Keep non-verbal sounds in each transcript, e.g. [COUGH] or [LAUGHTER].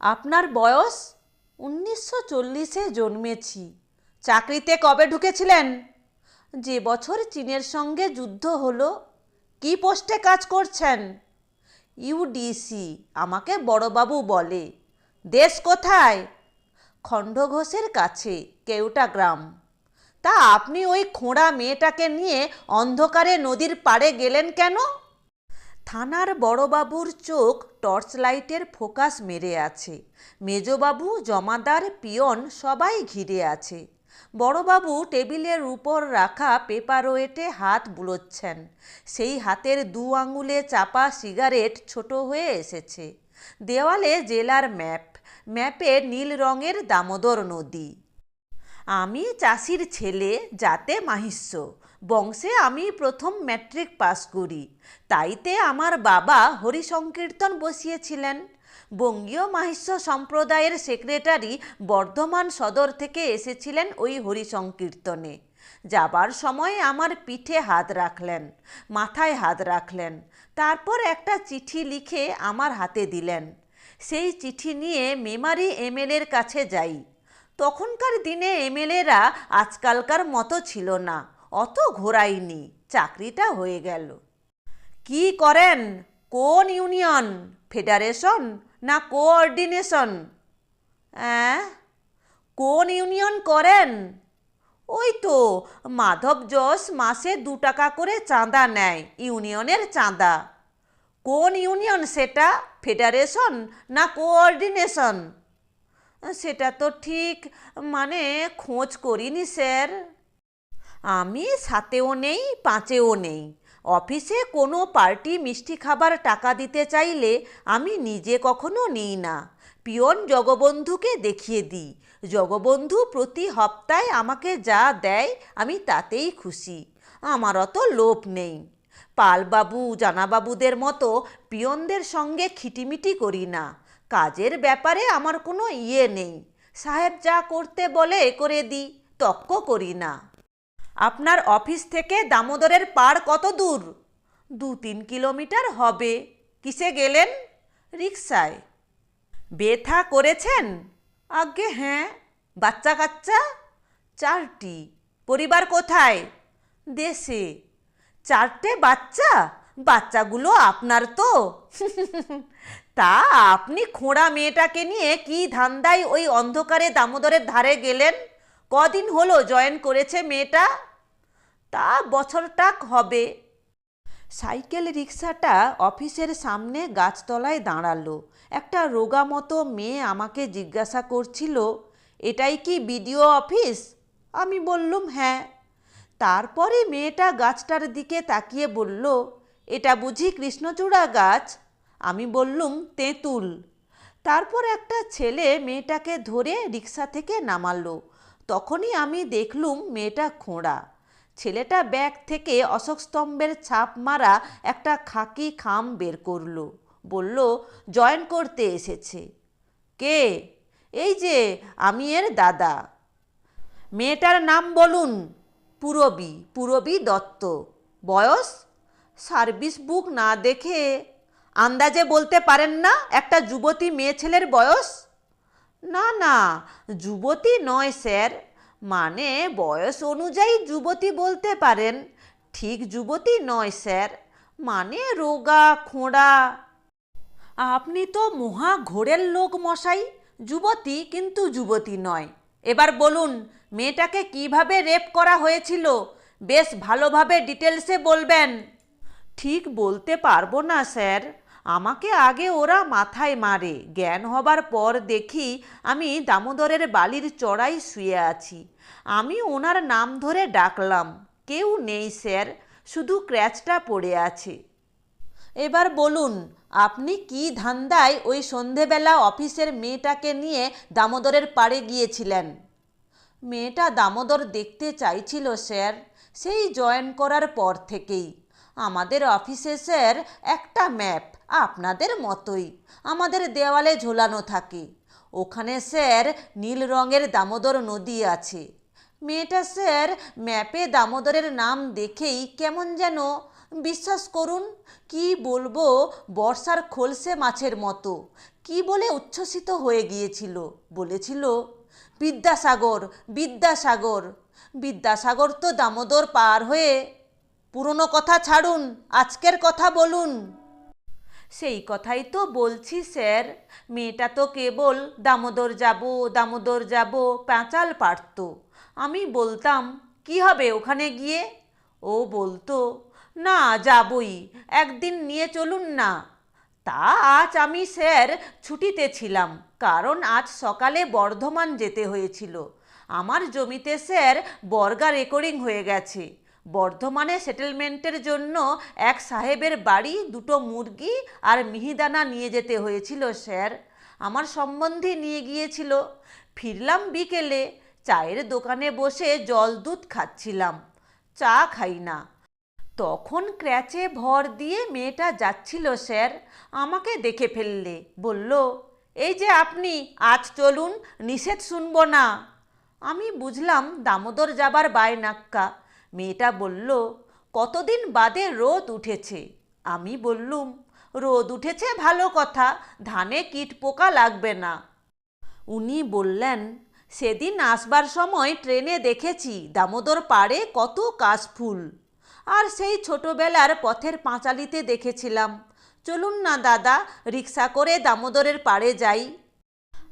আপনার বয়স উনিশশো চল্লিশে জন্মেছি। চাকরিতে কবে ঢুকেছিলেন? যে বছর চীনের সঙ্গে যুদ্ধ হলো, কি পোস্টে কাজ করছেন? ইউডিসি আমাকে বড়বাবু বলে। দেশ কোথায়? খণ্ডঘোষের কাছে, কেউটা গ্রাম। তা আপনি ওই খোঁড়া মেয়েটাকে নিয়ে অন্ধকারে নদীর পাড়ে গেলেন কেন? থানার বড়বাবুর চোখ টর্চ লাইটের ফোকাস মেরে আছে। মেজবাবু, জমাদার, পিয়ন সবাই ঘিরে আছে। বড়বাবু টেবিলের উপর রাখা পেপার ওয়েটে হাত বুলোচ্ছেন। সেই হাতের দু আঙুলে চাপা সিগারেট ছোট হয়ে এসেছে। দেওয়ালে জেলার ম্যাপ। ম্যাপে নীল রঙের দামোদর নদী। আমি চাষির ছেলে, যাতে মাহিষ্য। বংশে আমি প্রথম ম্যাট্রিক পাস করি। তাইতে আমার বাবা হরিসংকীর্তন বসিয়েছিলেন। বঙ্গীয় মাহিষ্য সম্প্রদায়ের সেক্রেটারি বর্ধমান সদর থেকে এসেছিলেন ওই হরিসংকীর্তনে। যাবার সময় আমার পিঠে হাত রাখলেন, মাথায় হাত রাখলেন, তারপর একটা চিঠি লিখে আমার হাতে দিলেন। সেই চিঠি নিয়ে মেমারি এমএলএর কাছে যাই। তখনকার দিনে এমএলএরা আজকালকার মতো ছিল না। অত ঘোরাইনি, চাকরিটা হয়ে গেল। কি করেন? কোন ইউনিয়ন? ফেডারেশন না কোঅর্ডিনেশন? হ্যাঁ কোন ইউনিয়ন করেন? ওই তো, মাধব যশ মাসে দু টাকা করে চাঁদা নেয়, ইউনিয়নের চাঁদা। কোন ইউনিয়ন সেটা? ফেডারেশন না কোঅর্ডিনেশন? সেটা তো ঠিক মানে খোঁজ করিনি স্যার। আমি সাতেও নেই, পাঁচেও নেই। অফিসে কোনো পার্টি মিষ্টি খাবার টাকা দিতে চাইলে আমি নিজে কখনো নিই না। পিয়ন জগবন্ধুকে দেখিয়ে দিই। জগবন্ধু প্রতি হপ্তায় আমাকে যা দেয় আমি তাতেই খুশি। আমার অত লোভ নেই। পালবাবু, জানাবাবুদের মতো পিয়নদের সঙ্গে খিটিমিটি করি না। কাজের ব্যাপারে আমার কোনো ইয়ে নেই। সাহেব যা করতে বলে করে দিই, তক্ক করি না। আপনার অফিস থেকে দামোদরের পার কত দূর? দু তিন কিলোমিটার হবে। কিসে গেলেন? রিক্সায় বেথা করেছেন? আজ্ঞে হ্যাঁ। বাচ্চা কাচ্চা? চারটি। পরিবার কোথায়? দেশে। চারটে বাচ্চা? বাচ্চাগুলো আপনার তো? [LAUGHS] তা আপনি খোঁড়া মেয়েটাকে নিয়ে কি ধান্দায় ওই অন্ধকারে দামোদরের ধারে গেলেন? কদিন হলো জয়েন করেছে মেয়েটা? তা বছরটাক হবে। সাইকেল রিক্সাটা অফিসের সামনে গাছতলায় দাঁড়াল। একটা রোগা মতো মেয়ে আমাকে জিজ্ঞাসা করছিল, এটাই কি বিডিও অফিস? আমি বললুম হ্যাঁ। তারপরে মেয়েটা গাছটার দিকে তাকিয়ে বলল, এটা বুঝি কৃষ্ণচূড়া গাছ? আমি বললুম, তেঁতুল। তারপর একটা ছেলে মেয়েটাকে ধরে রিক্সা থেকে নামালো। তখনই আমি দেখলুম মেয়েটা খোঁড়া। ছেলেটা ব্যাগ থেকে অশোক স্তম্ভের ছাপ মারা একটা খাকি খাম বের করল। বলল, জয়েন করতে এসেছে। কে? এই যে, আমি এর দাদা। মেয়েটার নাম বলুন। পুরবী পুরবী দত্ত। বয়স? সার্ভিস বুক না দেখে। আন্দাজে বলতে পারেন না, একটা যুবতী মেয়ে ছেলের বয়স? না না, যুবতী নয়, স্যার। মানে বয়স অনুযায়ী যুবতী বলতে পারেন। ঠিক যুবতী নয়, স্যার। মানে রোগা, খোঁড়া। আপনি তো মহা ঘোরের লোক মশাই। যুবতী কিন্তু যুবতী নয়। এবার বলুন, মেয়েটাকে কীভাবে রেপ করা হয়েছিল? বেশ ভালোভাবে ডিটেলসে বলবেন। ঠিক বলতে পারব না, স্যার। আমাকে আগে ওরা মাথায় মারে। জ্ঞান হবার পর দেখি আমি দামোদরের বালির চড়াই শুয়ে আছি। আমি ওনার নাম ধরে ডাকলাম, কেউ নেই স্যার, শুধু ক্র্যাচটা পড়ে আছে। এবার বলুন, আপনি কি ধান্দায় ওই সন্ধেবেলা অফিসের মেয়েটাকে নিয়ে দামোদরের পাড়ে গিয়েছিলেন? মেয়েটা দামোদর দেখতে চাইছিল স্যার, সেই জয়েন করার পর থেকেই। আমাদের অফিসে স্যার একটা ম্যাপ আপনাদের মতোই। আমাদের দেওয়ালে ঝোলানো থাকে। ওখানে স্যার নীল রঙের দামোদর নদী আছে। মেয়েটা স্যার ম্যাপে দামোদরের নাম দেখেই কেমন যেন বিশ্বাস করুন, কি বলব, বর্ষার খোলসে মাছের মতো। কি বলে উচ্ছ্বসিত হয়ে গিয়েছিল, বলেছিল, বিদ্যাসাগর বিদ্যাসাগর বিদ্যাসাগর তো দামোদর পার হয়ে, পুরনো কথা ছাড়ুন, আজকের কথা বলুন। সেই কথাই তো বলছি, স্যার। মেয়েটা তো কেবল, দামোদর যাব দামোদর যাব, প্যাঁচাল পারত। আমি বলতাম, কি হবে ওখানে গিয়ে? ও বলতো, না, যাবই, একদিন নিয়ে চলুন না। তা আজ আমি, স্যার, ছুটিতে ছিলাম, কারণ আজ সকালে বর্ধমান যেতে হয়েছিল। আমার জমিতে, স্যার, বর্গা রেকর্ডিং হয়ে গেছে। বর্ধমানে সেটেলমেন্টের জন্য এক সাহেবের বাড়ি, দুটো মুরগি আর মিহিদানা নিয়ে যেতে হয়েছিল, স্যার। আমার সম্বন্ধে নিয়ে গিয়েছিল। ফিরলাম বিকেলে, চায়ের দোকানে বসে জল দুধ খাচ্ছিলাম, চা খাই না। তখন ক্র্যাচে ভর দিয়ে মেয়েটা যাচ্ছিল, স্যার। আমাকে দেখে ফেললে, বলল, এই যে আপনি, আজ চলুন, নিষেধ শুনব না। আমি বুঝলাম দামোদর যাবার বায়নাক্কা। মেয়েটা বলল, কতদিন বাদে রোদ উঠেছে? আমি বললুম, রোদ উঠেছে ভালো কথা, ধানে কীট পোকা লাগবে না। উনি বললেন, সেদিন আসবার সময় ট্রেনে দেখেছি, দামোদর পাড়ে কত কাশফুল আর সেই ছোটবেলার পথের পাঁচালিতে দেখেছিলাম। চলুন না দাদা, রিক্সা করে দামোদরের পাড়ে যাই।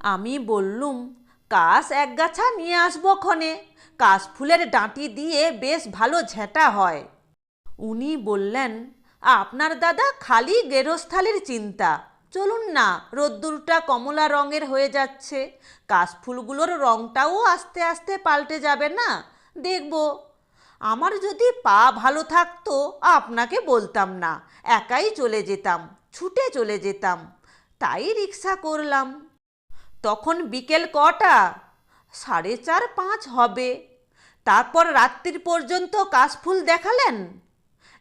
আমি বললুম, কাশ এক গাছা নিয়ে আসব ক্ষণে। কাশফুলের ডাঁটি দিয়ে বেশ ভালো ঝেঁটা হয়। উনি বললেন, আপনার দাদা খালি গেরস্থালির চিন্তা। চলুন না, রোদ্দুরটা কমলা রঙের হয়ে যাচ্ছে। কাশফুলগুলোর রঙটাও আস্তে আস্তে পাল্টে যাবে না। দেখব। আমার যদি পা ভালো থাকতো, আপনাকে বলতাম না। একাই চলে যেতাম, ছুটে চলে যেতাম। তাই রিক্সা করলাম। তখন বিকেল কটা? সাড়ে চার পাঁচ হবে। তারপর রাত্রির পর্যন্ত কাশফুল দেখালেন?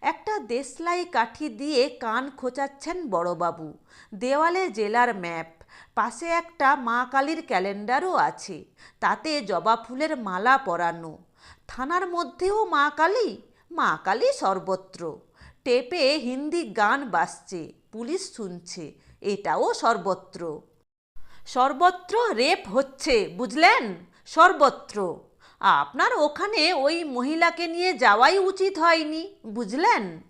একটা দেশলাই কাঠি দিয়ে কান খোঁচাচ্ছেন বড়বাবু। দেওয়ালে জেলার ম্যাপ। পাশে একটা মা কালীর ক্যালেন্ডারও আছে। তাতে জবা ফুলের মালা পরানো। থানার মধ্যেও মা কালী? মা কালী সর্বত্র। টেপে হিন্দি গান বাজছে, পুলিশ শুনছে, এটাও সর্বত্র। সর্বত্র রেপ হচ্ছে, বুঝলেন? সর্বত্র। আপনার ওখানে ওই মহিলাকে নিয়ে যাওয়াই উচিত হয়নি, বুঝলেন?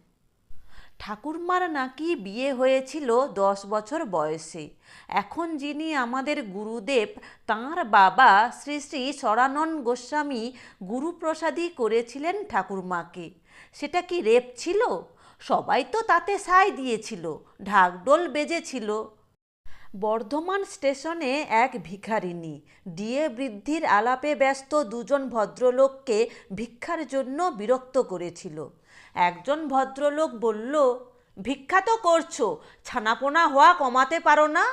ঠাকুরমার নাকি বিয়ে হয়েছিল দশ বছর বয়সে। এখন যিনি আমাদের গুরুদেব, তাঁর বাবা শ্রী শ্রী সরানন গোস্বামী গুরুপ্রসাদী করেছিলেন ঠাকুরমাকে। সেটা কি রেপ ছিল? সবাই তো তাতে সায় দিয়েছিল, ঢাকডোল বেজেছিল। বর্ধমান স্টেশনে এক ভিখারিনী ডিএ বৃদ্ধির আলাপে ব্যস্ত দুজন ভদ্রলোককে ভিক্ষার জন্য বিরক্ত করেছিল। একজন ভদ্রলোক বলল, ভিক্ষা তো করছ, ছানাপোনা হওয়া কমাতে পারো না?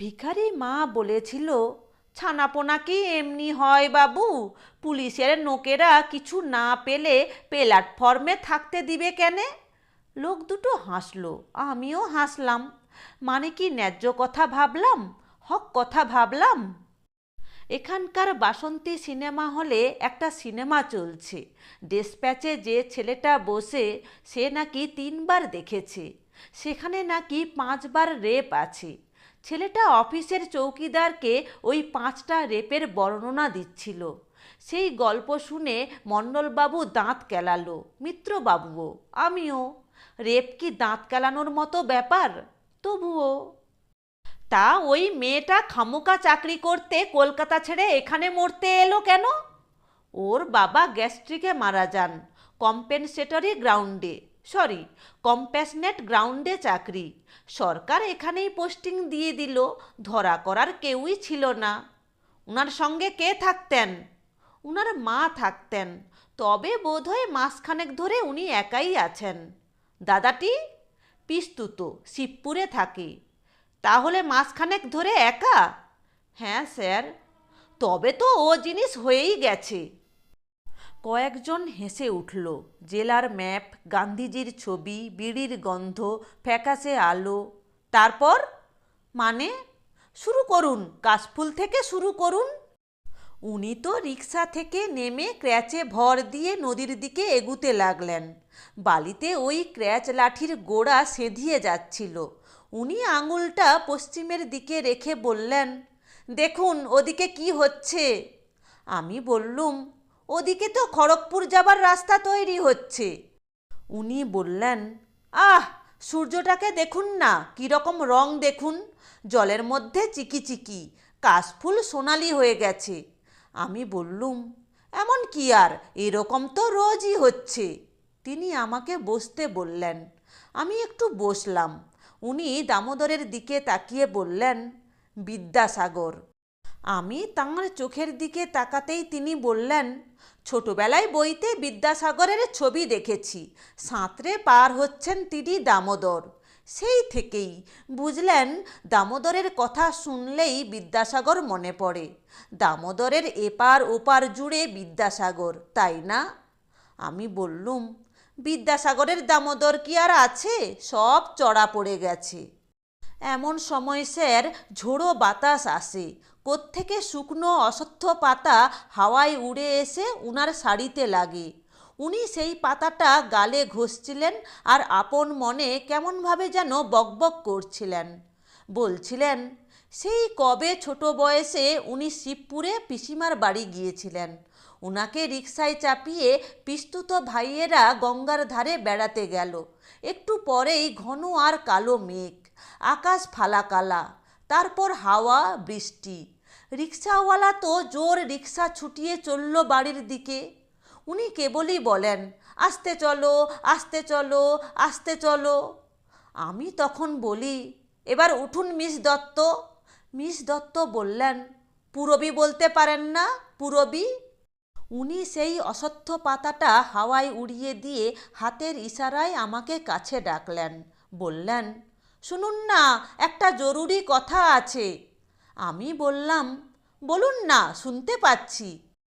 ভিখারি মা বলেছিল, ছানাপোনা কি এমনি হয় বাবু? পুলিশের নোকেরা কিছু না পেলে প্ল্যাটফর্মে থাকতে দিবে কেনে? লোক দুটো হাসলো, আমিও হাসলাম। মানে কি ন্যায্য কথা ভাবলাম? হক কথা ভাবলাম? এখানকার বাসন্তী সিনেমা হলে একটা সিনেমা চলছে। ডেসপ্যাচে যে ছেলেটা বসে, সে নাকি তিনবার দেখেছে। সেখানে নাকি পাঁচবার রেপ আছে। ছেলেটা অফিসের চৌকিদারকে ওই পাঁচটা রেপের বর্ণনা দিচ্ছিল। সেই গল্প শুনে মণ্ডলবাবু দাঁত কেলালো। মিত্রবাবুও, আমিও। রেপ কি দাঁত কেলানোর মতো ব্যাপার? তবুও তা ওই মেয়েটা খামোকা চাকরি করতে কলকাতা ছেড়ে এখানে মরতে এলো কেন? ওর বাবা গ্যাস্ট্রিকে মারা যান, কম্পেনসেটরি গ্রাউন্ডে, সরি কম্প্যাসনেট গ্রাউন্ডে চাকরি। সরকার এখানেই পোস্টিং দিয়ে দিল, ধরা করার কেউই ছিল না। ওনার সঙ্গে কে থাকতেন? ওনার মা থাকতেন, তবে বোধহয় মাসখানেক ধরে উনি একাই আছেন। দাদাটি পিস্তুত শিবপুরে থাকে। তাহলে মাসখানেক ধরে একা? হ্যাঁ স্যার। তবে তো ও জিনিস হয়েই গেছে। কয়েকজন হেসে উঠল, জেলার ম্যাপ, গান্ধীজির ছবি, বিড়ির গন্ধ, ফ্যাকাশে আলো। তারপর? মানে? শুরু করুন, কাশফুল থেকে শুরু করুন। উনি তো রিক্সা থেকে নেমে ক্র্যাচে ভর দিয়ে নদীর দিকে এগুতে লাগলেন। বালিতে ওই ক্র্যাচ লাঠির গোড়া সেঁধিয়ে যাচ্ছিল। উনি আঙুলটা পশ্চিমের দিকে রেখে বললেন, দেখুন, ওদিকে কি হচ্ছে? আমি বললুম, ওদিকে তো খড়গপুর যাবার রাস্তা তৈরি হচ্ছে। উনি বললেন, আহ, সূর্যটাকে দেখুন না, কীরকম রং দেখুন। জলের মধ্যে চিকি চিকি কাশফুল সোনালি হয়ে গেছে। আমি বললুম, এমন কি আর? এরকম তো রোজই হচ্ছে। তিনি আমাকে বসতে বললেন। আমি একটু বসলাম। উনি দামোদরের দিকে তাকিয়ে বললেন, বিদ্যাসাগর। আমি তাঁর চোখের দিকে তাকাতেই তিনি বললেন, ছোটবেলায় বইতে বিদ্যাসাগরের ছবি দেখেছি। সাঁতরে পার হচ্ছেন তিনি দামোদর। সেই থেকেই বুঝলেন দামোদরের কথা শুনলেই বিদ্যাসাগর মনে পড়ে। দামোদরের এপার ওপার জুড়ে বিদ্যাসাগর, তাই না? আমি বললুম, বিদ্যাসাগরের দামোদর কি আর আছে? সব চড়া পড়ে গেছে। এমন সময় স্যার, ঝোড়ো বাতাস আসে। কোত্থেকে শুকনো অসত্য পাতা হাওয়ায় উড়ে এসে উনার শাড়িতে লাগে। উনি সেই পাতাটা গালে ঘষছিলেন আর আপন মনে কেমনভাবে যেন বকবক করছিলেন। বলছিলেন, সেই কবে ছোট বয়সে উনি শিবপুরে পিসিমার বাড়ি গিয়েছিলেন। উনাকে রিক্সায় চাপিয়ে পিস্তুত ভাইয়েরা গঙ্গার ধারে বেড়াতে গেল। একটু পরেই ঘন আর কালো মেঘ, আকাশ ফালা কালা, তারপর হাওয়া, বৃষ্টি। রিক্সাওয়ালা তো জোর রিক্সা ছুটিয়ে চলল বাড়ির দিকে। উনি কেবলই বলেন, আসতে চলো আসতে চলো আসতে চলো। আমি তখন বলি, এবার উঠুন মিস দত্ত। মিস দত্ত বললেন, পুরবি বলতে পারেন না, পুরবি? উনি সেই অসত্য পাতাটা হাওয়ায় উড়িয়ে দিয়ে হাতের ইশারায় আমাকে কাছে ডাকলেন, বললেন, শুনুন না, একটা জরুরি কথা আছে। আমি বললাম, বলুন না, শুনতে পাচ্ছি।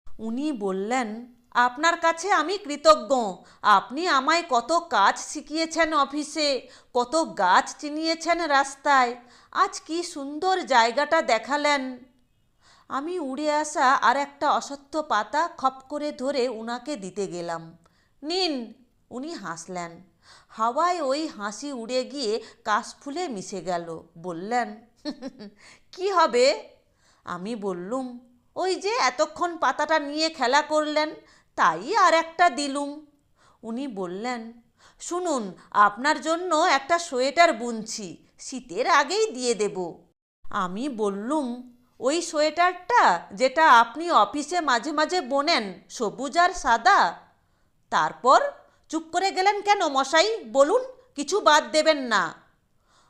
উনি বললেন আপনার কাছে আমি কৃতজ্ঞ। আপনি আমায় কত কাজ শিখিয়েছেন অফিসে, কত গাছ চিনিয়েছেন রাস্তায়। আজ কি সুন্দর জায়গাটা দেখালেন। আমি উড়ে আসা আর একটা অসত্য পাতা খপ করে ধরে উনাকে দিতে গেলাম। নিন, উনি হাসলেন। হাওয়ায় ওই হাসি উড়ে গিয়ে কাশফুলে মিশে গেল। বললেন, [LAUGHS] কি হবে? আমি বললুম, ওই যে এতক্ষণ পাতাটা নিয়ে খেলা করলেন তাই আর একটা দিলুম। উনি বললেন, শুনুন, আপনার জন্য একটা সোয়েটার বুনছি, শীতের আগেই দিয়ে দেব। আমি বললুম, ওই সোয়েটারটা যেটা আপনি অফিসে মাঝে মাঝে বোনেন, সবুজ আর সাদা? তারপর চুপ করে গেলেন কেন মশাই? বলুন, কিছু বাদ দেবেন না।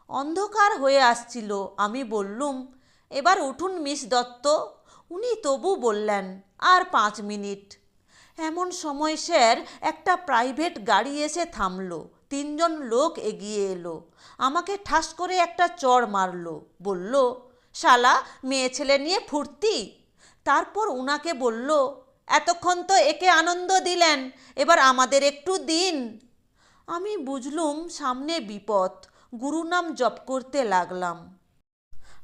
অন্ধকার হয়ে আসছিল। আমি বললুম, এবার উঠুন মিস দত্ত। উনি তবু বললেন, আর পাঁচ মিনিট। এমন সময় স্যার একটা প্রাইভেট গাড়ি এসে থামলো। তিনজন লোক এগিয়ে এলো। আমাকে ঠাস করে একটা চড় মারলো। বলল, শালা, মেয়ে ছেলে নিয়ে ফুর্তি? তারপর উনাকে বলল, এতক্ষণ তো একে আনন্দ দিলেন, এবার আমাদের একটু দিন। আমি বুঝলুম সামনে বিপদ, গুরু নাম জপ করতে লাগলাম।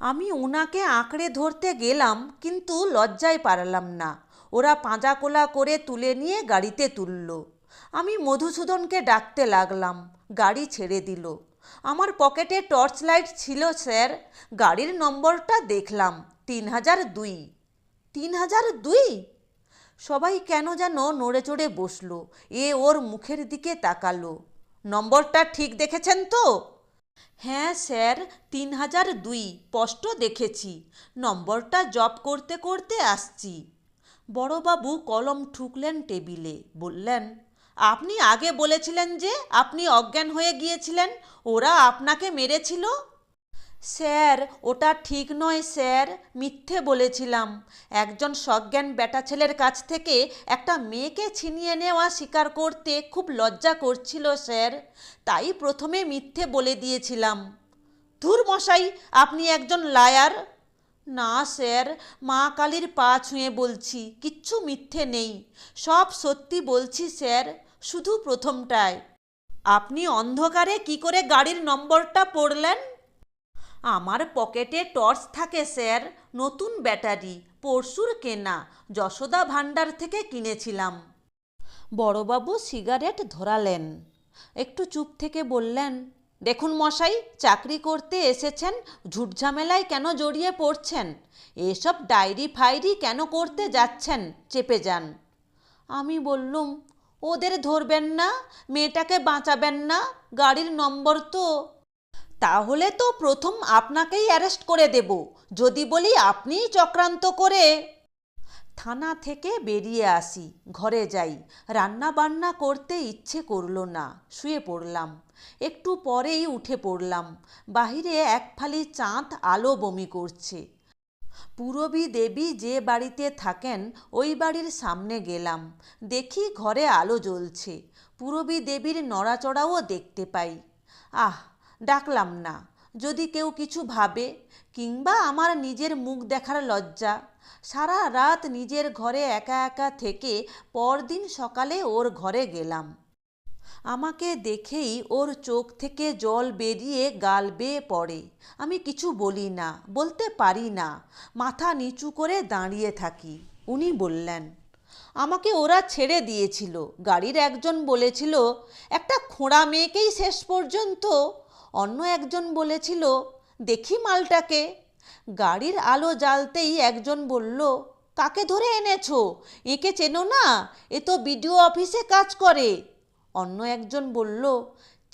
আমি উনাকে আঁকড়ে ধরতে গেলাম, কিন্তু লজ্জায় পারলাম না। ওরা পাঁজাকোলা করে তুলে নিয়ে গাড়িতে তুলল। আমি মধুসূদনকে ডাকতে লাগলাম, গাড়ি ছেড়ে দিল। আমার পকেটে টর্চ লাইট ছিল, স্যার। গাড়ির নম্বরটা দেখলাম তিন হাজার দুই। তিন হাজার দুই? সবাই কেন যেন নড়ে চড়ে বসল, এ ওর মুখের দিকে তাকালো। নম্বরটা ঠিক দেখেছেন তো? হ্যাঁ স্যার তিন হাজার দুই, স্পষ্ট দেখেছি। নম্বরটা জব করতে করতে আসছি। বড়বাবু কলম ঠুকলেন টেবিলে, বললেন, আপনি আগে বলেছিলেন যে আপনি অজ্ঞান হয়ে গিয়েছিলেন, ওরা আপনাকে মেরেছিল? স্যার, ওটা ঠিক নয়, স্যার, মিথ্যে বলেছিলাম। একজন সজ্ঞান বেটা ছেলের কাছ থেকে একটা মেয়েকে ছিনিয়ে নেওয়া স্বীকার করতে খুব লজ্জা করছিল, স্যার। তাই প্রথমে মিথ্যে বলে দিয়েছিলাম। ধুর মশাই, আপনি একজন লায়ার! না, স্যার, মা কালীর পা ছুঁয়ে বলছি, কিচ্ছু মিথ্যে নেই। সব সত্যি বলছি, স্যার, শুধু প্রথমটায় আপনি অন্ধকারে কি করে গাড়ির নম্বরটা পড়লেন? আমার পকেটে টর্চ থাকে, স্যার, নতুন ব্যাটারি, পরশুর কেনা, যশোদা ভাণ্ডার থেকে কিনেছিলাম। বড়বাবু সিগারেট ধরালেন। একটু চুপ থেকে বললেন দেখুন মশাই, চাকরি করতে এসেছেন, ঝুটঝামেলায় কেন জড়িয়ে পড়ছেন? এসব ডায়েরি ফাইরি কেন করতে যাচ্ছেন? চেপে যান। আমি বললুম, ওদের ধরবেন না, মেয়েটাকে বাঁচাবেন না, গাড়ির নম্বর তো। তাহলে তো প্রথম আপনাকেই অ্যারেস্ট করে দেব, যদি বলি আপনিই চক্রান্ত করে। থানা থেকে বেরিয়ে আসি, ঘরে যাই। রান্না বান্না করতে ইচ্ছে করল না, শুয়ে পড়লাম। একটু পরেই উঠে পড়লাম। বাহিরে এক ফালি চাঁদ আলো বমি করছে। পূরবী দেবী যে বাড়িতে থাকেন, ওই বাড়ির সামনে গেলাম। দেখি ঘরে আলো জ্বলছে। পূরবী দেবীর নড়াচড়াও দেখতে পাই। আহ, ডাকলাম না। যদি কেউ কিছু ভাবে, কিংবা আমার নিজের মুখ দেখার লজ্জা, সারা রাত নিজের ঘরে একা একা থেকে পরদিন সকালে ওর ঘরে গেলাম। আমাকে দেখেই ওর চোখ থেকে জল বেরিয়ে গাল বেয়ে পড়ে। আমি কিছু বলি না, বলতে পারি না, মাথা নিচু করে দাঁড়িয়ে থাকি, উনি বললেন, আমাকে ওরা ছেড়ে দিয়েছিল। গাড়ির একজন বলেছিল, একটা খোঁড়া মেয়েকেই শেষ পর্যন্ত। অন্য একজন বলেছিল, দেখি মালটাকে। গাড়ির আলো জ্বালতেই একজন বলল, কাকে ধরে এনেছো? একে চেনো না? এ তো বিডিও অফিসে কাজ করে। অন্য একজন বলল,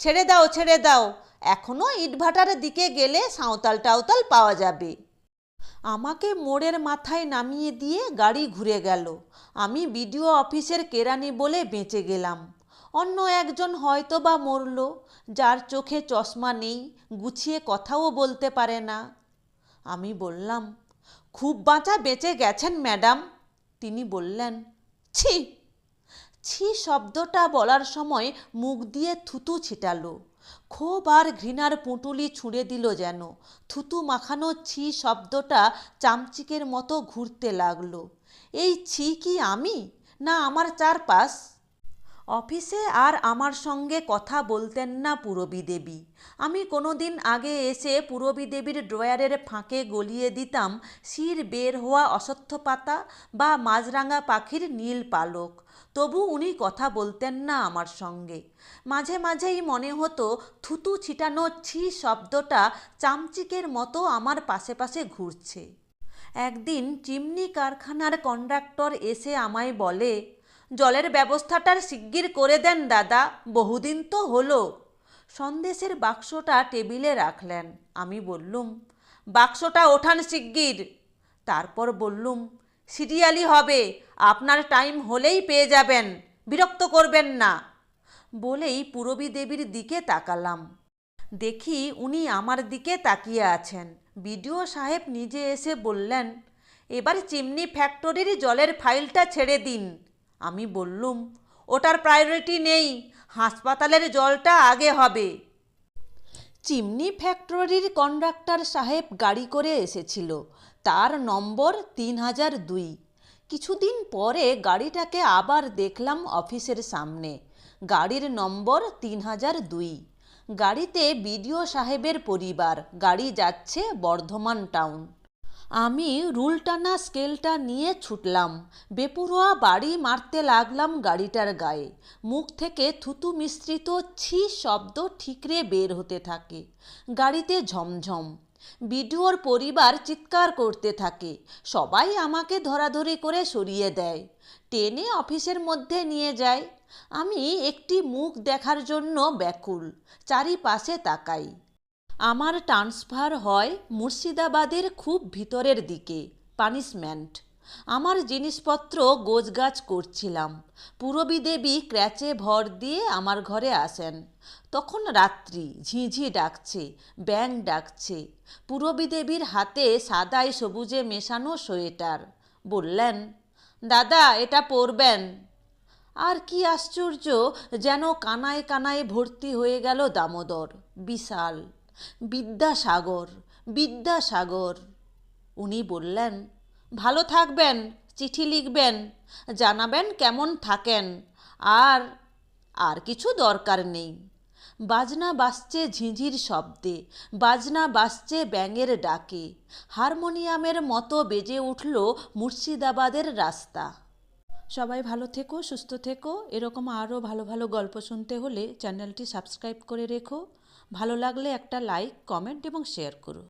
ছেড়ে দাও ছেড়ে দাও এখনও ইটভাটার দিকে গেলে সাঁওতাল টাওতাল পাওয়া যাবে। আমাকে মোড়ের মাথায় নামিয়ে দিয়ে গাড়ি ঘুরে গেল। আমি বিডিও অফিসের কেরানি বলে বেঁচে গেলাম। অন্য একজন হয়তো বা মরল, যার চোখে চশমা নেই, গুছিয়ে কথাও বলতে পারে না। আমি বললাম, খুব বাঁচা বেঁচে গেছেন, ম্যাডাম। তিনি বললেন, ছি ছি শব্দটা বলার সময় মুখ দিয়ে থুতু ছিটালো। ক্ষোভ আর ঘৃণার পুঁটুলি ছুঁড়ে দিল যেন। থুতু মাখানো ছি শব্দটা চামচিকের মতো ঘুরতে লাগল। এই ছি কি আমি? না আমার চারপাশ? অফিসে আর আমার সঙ্গে কথা বলতেন না পূরবী দেবী। আমি কোনো দিন আগে এসে পূরবী দেবীর ড্রয়ারের ফাঁকে গলিয়ে দিতাম শির বের হওয়া অসত্য পাতা বা মাছরাঙা পাখির নীল পালক। তবু উনি কথা বলতেন না আমার সঙ্গে। মাঝে মাঝেই মনে হতো, থুতু ছিটানো ছি শব্দটা চামচিকের মতো আমার পাশে পাশে ঘুরছে। একদিন চিমনি কারখানার কন্ডাক্টর এসে আমায় বলে, জলের ব্যবস্থাটার শিগগির করে দেন দাদা, বহুদিন তো হলো। সন্দেশের বাক্সটা টেবিলে রাখলেন। আমি বললুম, বাক্সটা ওঠান শিগগির। তারপর বললুম সিরিয়ালি হবে। আপনার টাইম হলেই পেয়ে যাবেন। বিরক্ত করবেন না। বলেই পুরবী দেবীর দিকে তাকালাম। দেখি উনি আমার দিকে তাকিয়ে আছেন। বিডিও সাহেব নিজে এসে বললেন, এবার চিমনি ফ্যাক্টরির জলের ফাইলটা ছেড়ে দিন। আমি বললুম, ওটার প্রায়োরিটি নেই। হাসপাতালের জলটা আগে হবে। চিমনি ফ্যাক্টরির কন্ডাক্টর সাহেব গাড়ি করে এসেছিল। তার নম্বর তিন হাজার দুই। কিছুদিন পরে গাড়িটাকে আবার দেখলাম অফিসের সামনে। গাড়ির নম্বর তিন হাজার দুই। গাড়িতে বিডিও সাহেবের পরিবার, গাড়ি যাচ্ছে বর্ধমান টাউন। আমি রুলটানা স্কেলটা নিয়ে ছুটলাম। বেপরোয়া বাড়ি মারতে লাগলাম গাড়িটার গায়ে। মুখ থেকে থুতু মিশ্রিত ছি শব্দ ঠিকরে বের হতে থাকে। গাড়িতে ঝমঝম। বিডিওর পরিবার চিৎকার করতে থাকে। সবাই আমাকে ধরাধরি করে সরিয়ে দেয়। টেনে অফিসের মধ্যে নিয়ে যায়। আমি একটি মুখ দেখার জন্য ব্যাকুল, চারিপাশে তাকাই। আমার ট্রান্সফার হয় মুর্শিদাবাদের খুব ভিতরের দিকে, পানিশমেন্ট। আমার জিনিসপত্র গোছগাছ করছিলাম। পূরবী দেবী ক্র্যাচে ভর দিয়ে আমার ঘরে আসেন। তখন রাত্রি, ঝিঝি ডাকছে, ব্যাং ডাকছে। পূরবী দেবীর হাতে সাদায় সবুজে মেশানো সোয়েটার। বললেন, দাদা, এটা পরবেন। আর কি আশ্চর্য, যেন কানায় কানায় ভর্তি হয়ে গেল দামোদর। বিশাল। বিদ্যাসাগর বিদ্যাসাগর। উনি বললেন, ভালো থাকবেন, চিঠি লিখবেন, জানাবেন কেমন থাকেন। আর আর কিছু দরকার নেই। বাজনা বাজছে ঝিঁঝির শব্দে, বাজনা বাজছে ব্যাঙের ডাকে। হারমোনিয়ামের মতো বেজে উঠল মুর্শিদাবাদের রাস্তা। সবাই ভালো থেকো, সুস্থ থেকো। এরকম আরও ভালো ভালো গল্প শুনতে হলে চ্যানেলটি সাবস্ক্রাইব করে রেখো। ভালো লাগলে একটা লাইক, কমেন্ট এবং শেয়ার করো।